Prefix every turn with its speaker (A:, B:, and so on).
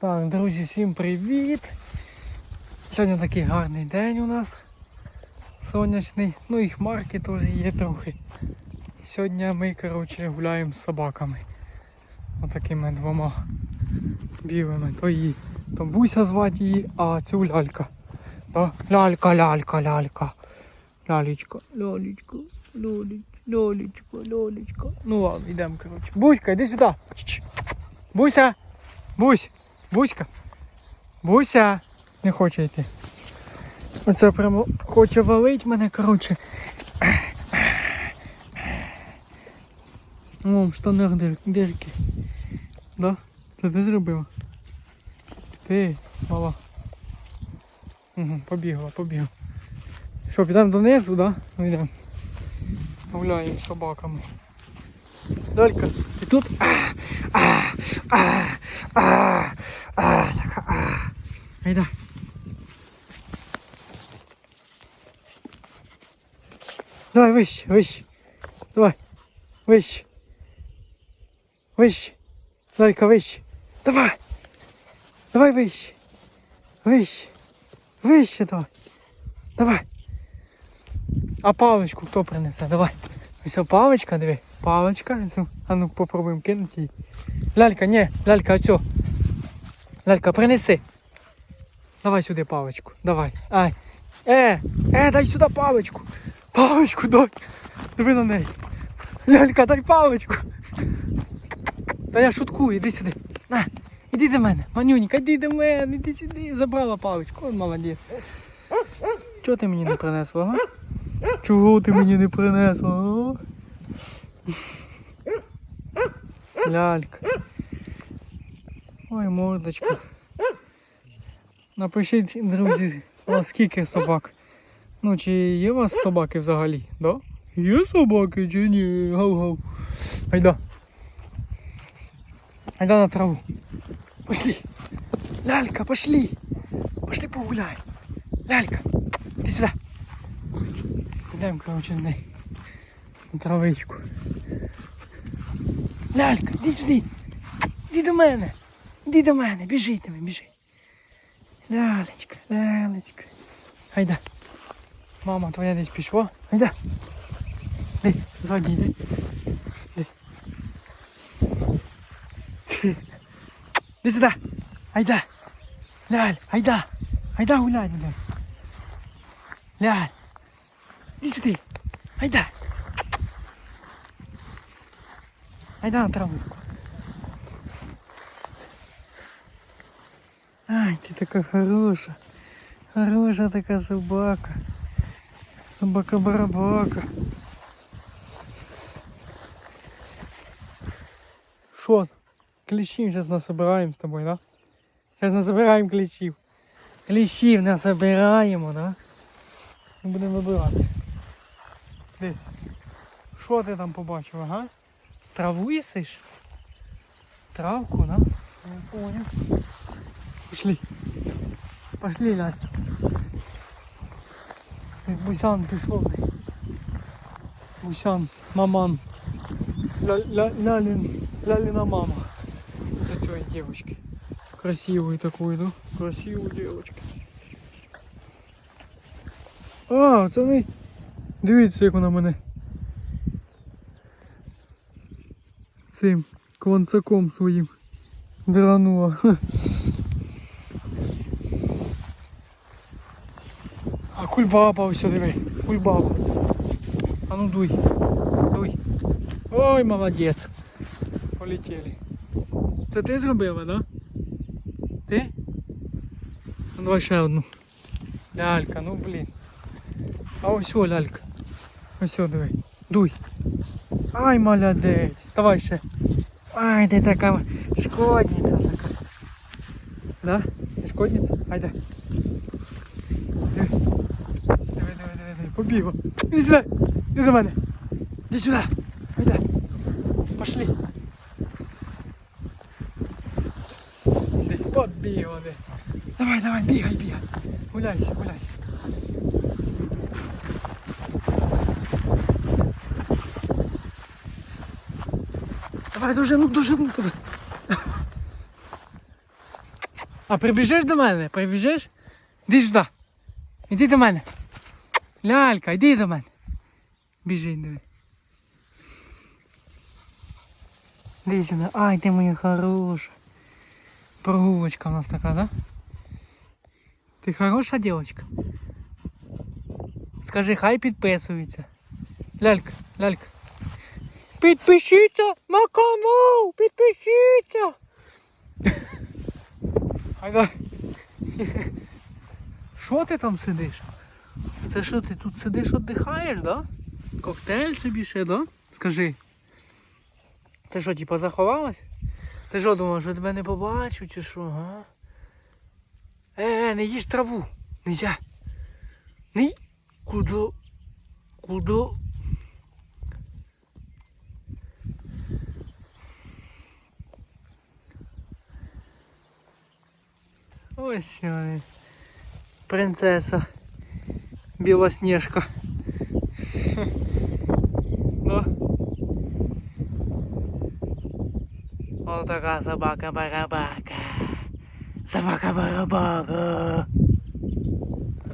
A: Так, друзі, всім привіт! Сьогодні такий гарний день у нас. Сонячний. Ну і хмарки теж є трохи. Сьогодні ми, коротше, гуляємо з собаками. Отакими двома білими. То її, то Буся звати її, а цю лялька. Да? Лялька, лялька, лялька. Лялечка, лялечка, лялечка, лялечка. Ну ладно, йдемо, коротше. Буська, йди сюди. Буся! Бусь! Буська! Буся! Не хоче йти. Оце прямо хоче валить мене, коротше. О, дир- дирки. Да? Це ти зробила? Ти, мала. Угу, побігла, побігла. Що, підемо донизу, да? Ну йдемо. Гуляємо з собаками. Далька, і тут. А, а, а, а. Айда. Давай вище, вище. Давай. Вище. Вище. Далька, вище. Давай. Давай вище. Вище. Вище давай. Давай. А паличку хто принесе? Давай. Ось паличка, диви. Паличка. А ну попробуємо кинути її. Лялька, ні, лялька, оцю. Лялька, принеси. Давай сюди паличку. Давай. Ай. Е, е, дай сюди паличку. Паличку дай. Диви на неї. Лялька, дай паличку. Та я шуткую, іди сюди. На, іди до мене. Манюнька, іди до мене, іди сюди. Забрала паличку. От молодець. Чого ти мені не принесла, га? Чого ти мені не принесла? Лялька. Ой, мордочка. Напишіть, друзі, у вас скільки собак. Ну, чи є у вас собаки взагалі? Да? Є собаки чи ні? Гав-гав. Айда. Айда на траву. Пошли. Лялька, пошли. Пошли погуляй. Лялька, іди сюди. Йдемо, коротше, з нею. На травичку. Лялька, іди сюди. Іди до мене. Іди до мене, біжи біжи. Лялечка, лялечка. Хайда. Мама твоя десь пішла. Хайда. Дай, ззаді йди. Іди сюди. Айда. Ляль, айда. Айда гуляй мене. Ляль. Іди сюди. Айда. Айда на траву. Ай, ти така хороша. Хороша така собака. Собака-барабака. Що? Кліщів зараз насобираємо з тобою, да? Зараз насобираємо кліщів. Кліщів насобираємо, да? І будемо вибирати. Де? Що ти там побачив, ага? Траву їсиш? Травку, да? Не понял. Пошли. Пошли, Ляль. Буся пішов. Буся, маман. Ля, ля, лялин, лялина мама. Це цієї дівчинки. Красивої такої, да? Красивої дівчинки. А, це не... Дивіться, як вона мене. Цим клонцаком своїм дранула. Кульбаба ось диви, кульбаба. А ну дуй, дуй. Ой, молодець. Полетіли. Це ти зробила, да? Ти? Ну давай ще одну. Лялька, ну блін. А ось о, лялька. Ось о, диви. Дуй. Ай, молодець. Давай ще. Ай, ти така шкодниця така. Да? Ти шкодниця? Диви, диви Побігла. Іди сюди. Іди до мене. Іди сюди. Айде. Пошли. Іди, побігла, де. Давай, давай, бігай, бігай. Гуляйся, гуляйся. Давай, дожену, дожену тебе. А прибіжиш до мене? Прибіжиш? Іди сюди. Іди до мене. Лялька, іди до мене. Біжи, диви. Іди сюди. Ай, ти моя хороша. Прогулочка у нас така, да? Ти хороша дівчинка? Скажи, хай підписуються. Лялька, лялька. Підпишіться на канал! Підпишіться! Що ти там сидиш? Це що ти тут сидиш, віддихаєш, да? Коктейль собі ще, да? Скажи. Ти що, типа заховалась? Ти що думав, що тебе не побачу чи що, га? Е, не їж траву. Нельзя. Не Куди? Куди? Ось вони. Принцеса. Білосніжка. Ну. Ось така собака-барабака. Собака-барабака.